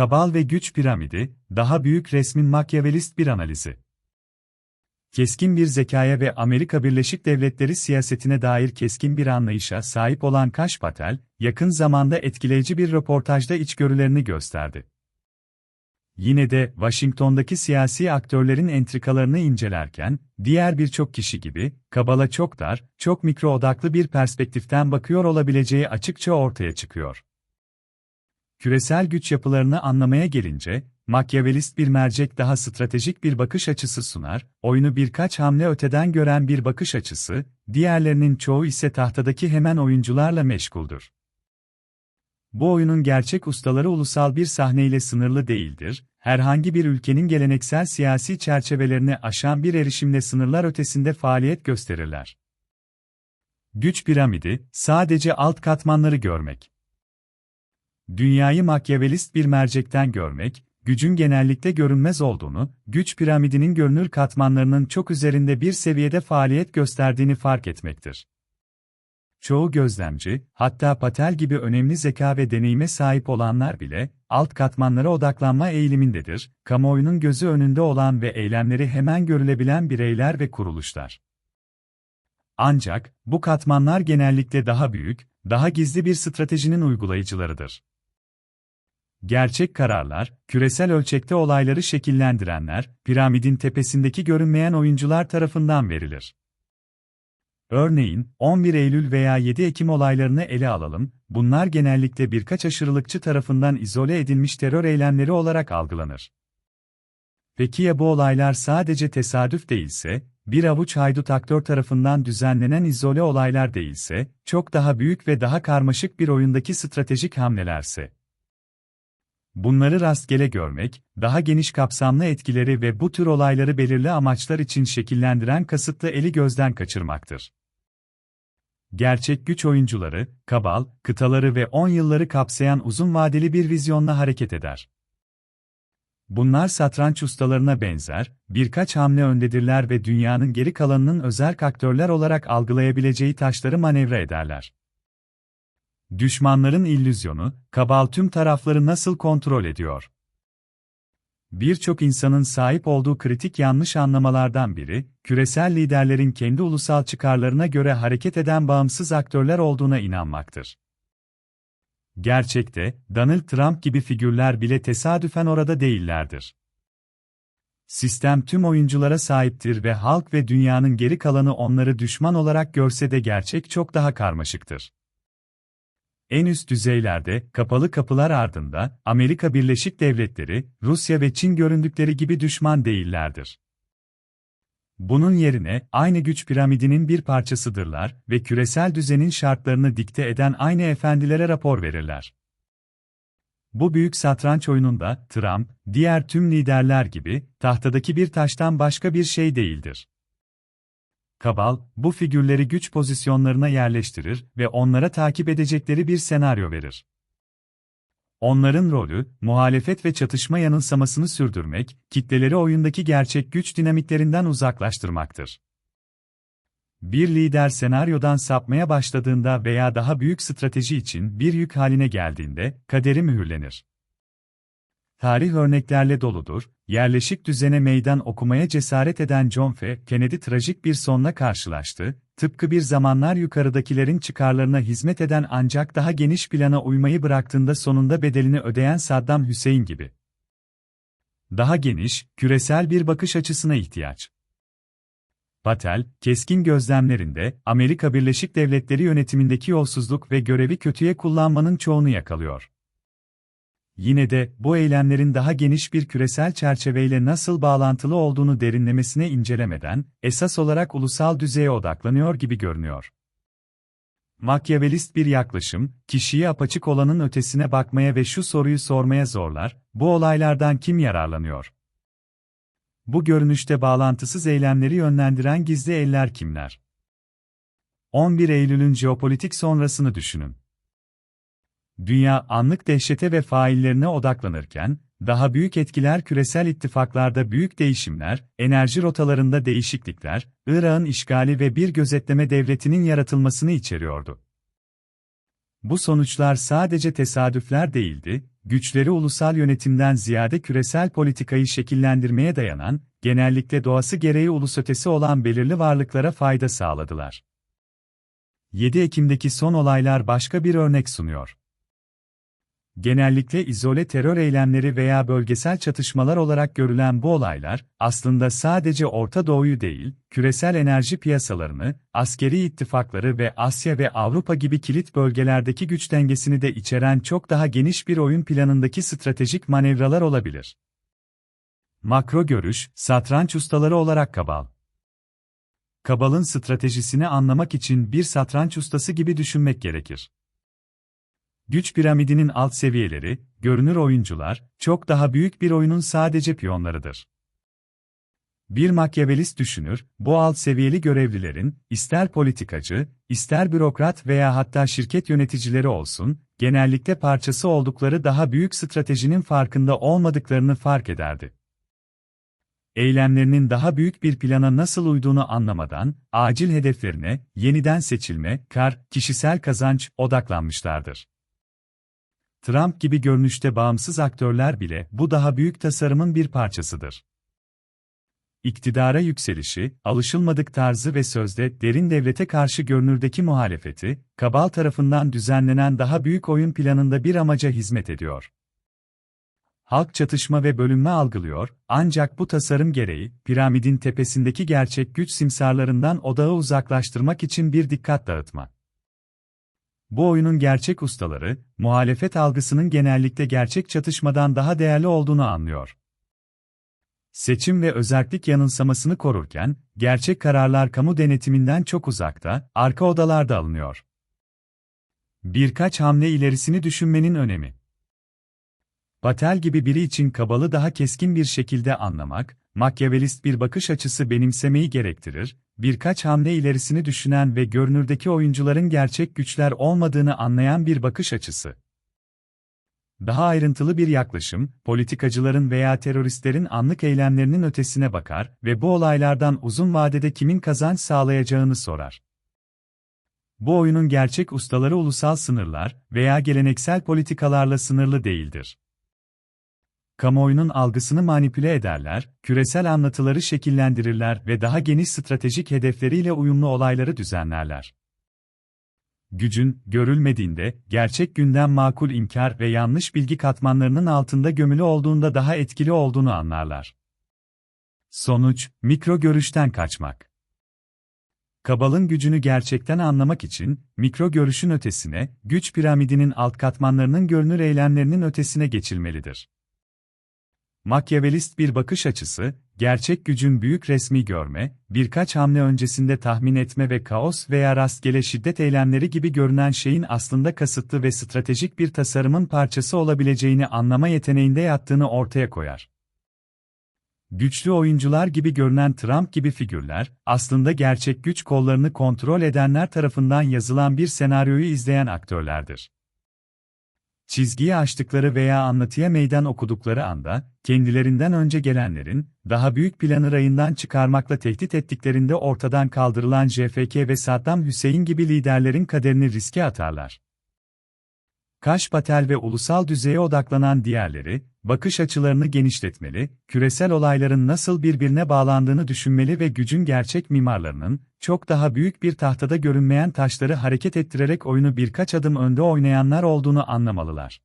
Kabal ve Güç Piramidi, daha büyük resmin makyavelist bir analizi. Keskin bir zekaya ve Amerika Birleşik Devletleri siyasetine dair keskin bir anlayışa sahip olan Kaş Patel, yakın zamanda etkileyici bir röportajda içgörülerini gösterdi. Yine de Washington'daki siyasi aktörlerin entrikalarını incelerken, diğer birçok kişi gibi, Kabala çok dar, çok mikro odaklı bir perspektiften bakıyor olabileceği açıkça ortaya çıkıyor. Küresel güç yapılarını anlamaya gelince, Makyavelist bir mercek daha stratejik bir bakış açısı sunar, oyunu birkaç hamle öteden gören bir bakış açısı, diğerlerinin çoğu ise tahtadaki hemen oyuncularla meşguldür. Bu oyunun gerçek ustaları ulusal bir sahneyle sınırlı değildir, herhangi bir ülkenin geleneksel siyasi çerçevelerini aşan bir erişimle sınırlar ötesinde faaliyet gösterirler. Güç piramidi, sadece alt katmanları görmek. Dünyayı makyavelist bir mercekten görmek, gücün genellikle görünmez olduğunu, güç piramidinin görünür katmanlarının çok üzerinde bir seviyede faaliyet gösterdiğini fark etmektir. Çoğu gözlemci, hatta Patel gibi önemli zeka ve deneyime sahip olanlar bile, alt katmanlara odaklanma eğilimindedir, kamuoyunun gözü önünde olan ve eylemleri hemen görülebilen bireyler ve kuruluşlar. Ancak, bu katmanlar genellikle daha büyük, daha gizli bir stratejinin uygulayıcılarıdır. Gerçek kararlar, küresel ölçekte olayları şekillendirenler, piramidin tepesindeki görünmeyen oyuncular tarafından verilir. Örneğin, 11 Eylül veya 7 Ekim olaylarını ele alalım, bunlar genellikle birkaç aşırılıkçı tarafından izole edilmiş terör eylemleri olarak algılanır. Peki ya bu olaylar sadece tesadüf değilse, bir avuç haydut aktör tarafından düzenlenen izole olaylar değilse, çok daha büyük ve daha karmaşık bir oyundaki stratejik hamlelerse? Bunları rastgele görmek, daha geniş kapsamlı etkileri ve bu tür olayları belirli amaçlar için şekillendiren kasıtlı eli gözden kaçırmaktır. Gerçek güç oyuncuları, kabal, kıtaları ve 10 yılları kapsayan uzun vadeli bir vizyonla hareket eder. Bunlar satranç ustalarına benzer, birkaç hamle öndedirler ve dünyanın geri kalanının özel aktörler olarak algılayabileceği taşları manevra ederler. Düşmanların illüzyonu, kabal tüm tarafları nasıl kontrol ediyor? Birçok insanın sahip olduğu kritik yanlış anlamalardan biri, küresel liderlerin kendi ulusal çıkarlarına göre hareket eden bağımsız aktörler olduğuna inanmaktır. Gerçekte, Donald Trump gibi figürler bile tesadüfen orada değillerdir. Sistem tüm oyunculara sahiptir ve halk ve dünyanın geri kalanı onları düşman olarak görse de gerçek çok daha karmaşıktır. En üst düzeylerde, kapalı kapılar ardında, Amerika Birleşik Devletleri, Rusya ve Çin göründükleri gibi düşman değillerdir. Bunun yerine, aynı güç piramidinin bir parçasıdırlar ve küresel düzenin şartlarını dikte eden aynı efendilere rapor verirler. Bu büyük satranç oyununda, Trump, diğer tüm liderler gibi, tahtadaki bir taştan başka bir şey değildir. Kabal, bu figürleri güç pozisyonlarına yerleştirir ve onlara takip edecekleri bir senaryo verir. Onların rolü, muhalefet ve çatışma yanılsamasını sürdürmek, kitleleri oyundaki gerçek güç dinamiklerinden uzaklaştırmaktır. Bir lider senaryodan sapmaya başladığında veya daha büyük strateji için bir yük haline geldiğinde, kaderi mühürlenir. Tarih örneklerle doludur, yerleşik düzene meydan okumaya cesaret eden John F. Kennedy trajik bir sonla karşılaştı, tıpkı bir zamanlar yukarıdakilerin çıkarlarına hizmet eden ancak daha geniş plana uymayı bıraktığında sonunda bedelini ödeyen Saddam Hüseyin gibi. Daha geniş, küresel bir bakış açısına ihtiyaç. Patel, keskin gözlemlerinde, Amerika Birleşik Devletleri yönetimindeki yolsuzluk ve görevi kötüye kullanmanın çoğunu yakalıyor. Yine de, bu eylemlerin daha geniş bir küresel çerçeveyle nasıl bağlantılı olduğunu derinlemesine incelemeden, esas olarak ulusal düzeye odaklanıyor gibi görünüyor. Makyavelist bir yaklaşım, kişiyi apaçık olanın ötesine bakmaya ve şu soruyu sormaya zorlar, bu olaylardan kim yararlanıyor? Bu görünüşte bağlantısız eylemleri yönlendiren gizli eller kimler? 11 Eylül'ün jeopolitik sonrasını düşünün. Dünya anlık dehşete ve faillerine odaklanırken, daha büyük etkiler küresel ittifaklarda büyük değişimler, enerji rotalarında değişiklikler, Irak'ın işgali ve bir gözetleme devletinin yaratılmasını içeriyordu. Bu sonuçlar sadece tesadüfler değildi, güçleri ulusal yönetimden ziyade küresel politikayı şekillendirmeye dayanan, genellikle doğası gereği ulusötesi olan belirli varlıklara fayda sağladılar. 7 Ekim'deki son olaylar başka bir örnek sunuyor. Genellikle izole terör eylemleri veya bölgesel çatışmalar olarak görülen bu olaylar, aslında sadece Orta Doğu'yu değil, küresel enerji piyasalarını, askeri ittifakları ve Asya ve Avrupa gibi kilit bölgelerdeki güç dengesini de içeren çok daha geniş bir oyun planındaki stratejik manevralar olabilir. Makro görüş, satranç ustaları olarak Kabal. Kabal'ın stratejisini anlamak için bir satranç ustası gibi düşünmek gerekir. Güç piramidinin alt seviyeleri, görünür oyuncular, çok daha büyük bir oyunun sadece piyonlarıdır. Bir makyavelist düşünür, bu alt seviyeli görevlilerin, ister politikacı, ister bürokrat veya hatta şirket yöneticileri olsun, genellikle parçası oldukları daha büyük stratejinin farkında olmadıklarını fark ederdi. Eylemlerinin daha büyük bir plana nasıl uyduğunu anlamadan, acil hedeflerine, yeniden seçilme, kar, kişisel kazanç odaklanmışlardır. Trump gibi görünüşte bağımsız aktörler bile bu daha büyük tasarımın bir parçasıdır. İktidara yükselişi, alışılmadık tarzı ve sözde derin devlete karşı görünürdeki muhalefeti, Kabal tarafından düzenlenen daha büyük oyun planında bir amaca hizmet ediyor. Halk çatışma ve bölünme algılıyor, ancak bu tasarım gereği, piramidin tepesindeki gerçek güç simsarlarından odağı uzaklaştırmak için bir dikkat dağıtma. Bu oyunun gerçek ustaları, muhalefet algısının genellikle gerçek çatışmadan daha değerli olduğunu anlıyor. Seçim ve özellik yanılsamasını korurken, gerçek kararlar kamu denetiminden çok uzakta, arka odalarda alınıyor. Birkaç hamle ilerisini düşünmenin önemi. Patel gibi biri için kabalı daha keskin bir şekilde anlamak, makyavelist bir bakış açısı benimsemeyi gerektirir, birkaç hamle ilerisini düşünen ve görünürdeki oyuncuların gerçek güçler olmadığını anlayan bir bakış açısı. Daha ayrıntılı bir yaklaşım, politikacıların veya teröristlerin anlık eylemlerinin ötesine bakar ve bu olaylardan uzun vadede kimin kazanç sağlayacağını sorar. Bu oyunun gerçek ustaları ulusal sınırlar veya geleneksel politikalarla sınırlı değildir kamuoyunun algısını manipüle ederler, küresel anlatıları şekillendirirler ve daha geniş stratejik hedefleriyle uyumlu olayları düzenlerler. Gücün, görülmediğinde, gerçek gündem makul inkar ve yanlış bilgi katmanlarının altında gömülü olduğunda daha etkili olduğunu anlarlar. Sonuç, mikro görüşten kaçmak. Kabalın gücünü gerçekten anlamak için, mikro görüşün ötesine, güç piramidinin alt katmanlarının görünür eylemlerinin ötesine geçilmelidir. Makyavelist bir bakış açısı, gerçek gücün büyük resmi görme, birkaç hamle öncesinde tahmin etme ve kaos veya rastgele şiddet eylemleri gibi görünen şeyin aslında kasıtlı ve stratejik bir tasarımın parçası olabileceğini anlama yeteneğinde yattığını ortaya koyar. Güçlü oyuncular gibi görünen Trump gibi figürler, aslında gerçek güç kollarını kontrol edenler tarafından yazılan bir senaryoyu izleyen aktörlerdir çizgiyi aştıkları veya anlatıya meydan okudukları anda, kendilerinden önce gelenlerin, daha büyük planı rayından çıkarmakla tehdit ettiklerinde ortadan kaldırılan JFK ve Saddam Hüseyin gibi liderlerin kaderini riske atarlar. Kaş Patel ve ulusal düzeye odaklanan diğerleri, bakış açılarını genişletmeli, küresel olayların nasıl birbirine bağlandığını düşünmeli ve gücün gerçek mimarlarının, çok daha büyük bir tahtada görünmeyen taşları hareket ettirerek oyunu birkaç adım önde oynayanlar olduğunu anlamalılar.